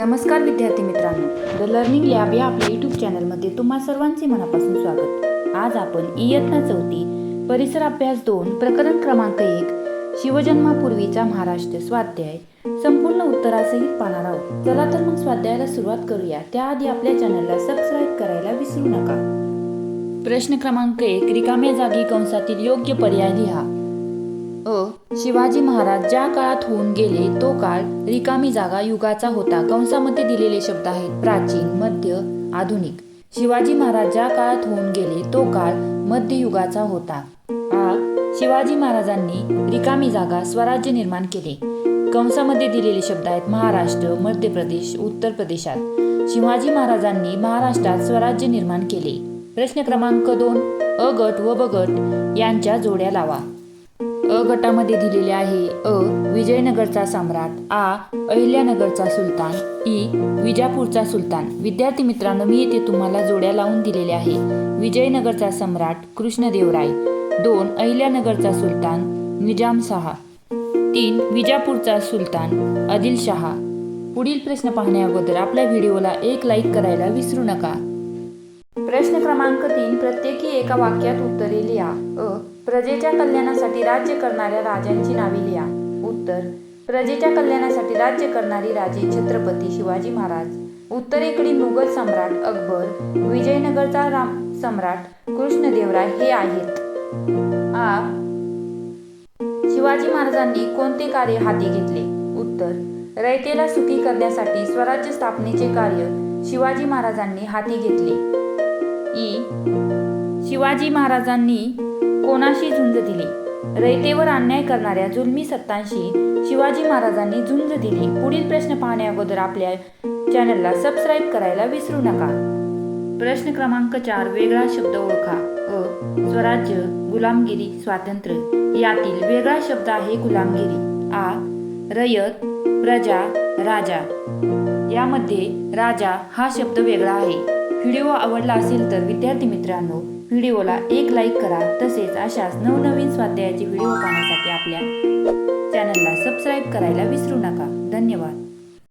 नमस्कार विद्यार्थी मित्रांनो. द लर्निंग लॅब या आपल्या यूट्यूब चॅनलमध्ये तुम्हा सर्वांचे मनापासून स्वागत. आज आपण इयत्ता चौथी परिसर अभ्यास दोन प्रकरण क्रमांक एक शिवजन्मापूर्वीचा महाराष्ट्र स्वाध्याय संपूर्ण उत्तरासहित पाहणार आहोत. चला तर मग स्वाध्यायाला सुरुवात करूया. त्याआधी आपल्या चॅनलला सबस्क्राईब करायला विसरू नका. प्रश्न क्रमांक एक रिकाम्या जागी कंसातील योग्य पर्याय लिहा. अ शिवाजी महाराज ज्या काळात होऊन गेले तो काळ रिकामी जागा युगाचा होता. कंसामध्ये दिलेले शब्द आहेत प्राचीन मध्य आधुनिक. शिवाजी महाराज ज्या काळात होऊन गेले तो काळ मध्ययुगाचा होता. आ शिवाजी महाराजांनी रिकामी जागा स्वराज्य निर्माण केले. कंसामध्ये दिलेले शब्द आहेत महाराष्ट्र मध्य प्रदेश उत्तर प्रदेशात. शिवाजी महाराजांनी महाराष्ट्रात स्वराज्य निर्माण केले. प्रश्न क्रमांक दोन अ गट व ब गट यांच्या जोड्या लावा. अ गटामध्ये दिलेले आहे. अ विजयनगरचा सम्राट आ अहिल्यानगरचा सुलतान ई विजापूरचा सुलतान. विद्यार्थी मित्रांनो मी येथे तुम्हाला जोड्या लावून दिलेले आहे. विजयनगरचा सम्राट कृष्णदेवराय दोन अहिल्यानगरचा सुलतान निजाम निजामशहा तीन विजापूरचा सुलतान आदिलशहा पुढील प्रश्न पाहण्या अगोदर आपल्या व्हिडिओला एक लाईक करायला विसरू नका. प्रश्न क्रमांक तीन प्रत्येकी एका वाक्यात उत्तरे लिहा. अ प्रजेच्या कल्याणासाठी राज्य करणाऱ्या राजांची नावे लिहा. उत्तर. प्रजेच्या कल्याणासाठी राज्य करणारी राजे छत्रपती शिवाजी महाराज. उत्तरेकडील मुघल सम्राट अकबर विजयनगरचा राम सम्राट कृष्णदेवराय हे आहेत. आ. शिवाजी महाराजांनी कोणते कार्य हाती घेतले? उत्तर. रयतेला सुखी करण्यासाठी स्वराज्य स्थापनेचे कार्य शिवाजी महाराजांनी हाती घेतले. ई. शिवाजी महाराजांनी कोणाशी झुंज दिली? रयतेवर अन्याय करणाऱ्या जुलमी सत्तांशी शिवाजी महाराजांनी झुंज दिली. पुढील प्रश्न पाहण्या अगोदर आपल्या चॅनलला सबस्क्राईब करायला विसरू नका. प्रश्न क्रमांक चार वेगळा शब्द ओळखा. अ. स्वराज्य गुलामगिरी स्वातंत्र्य. यातील वेगळा शब्द आहे गुलामगिरी. आ. रयत प्रजा राजा. यामध्ये राजा हा शब्द वेगळा आहे. व्हिडिओ आवडला असेल तर विद्यार्थी मित्रांनो व्हिडिओला एक लाईक करा. तसेच अशाच नवनवीन स्वाध्यायाचे व्हिडिओ पाहण्यासाठी आपल्या चॅनलला सबस्क्राईब करायला विसरू नका. धन्यवाद.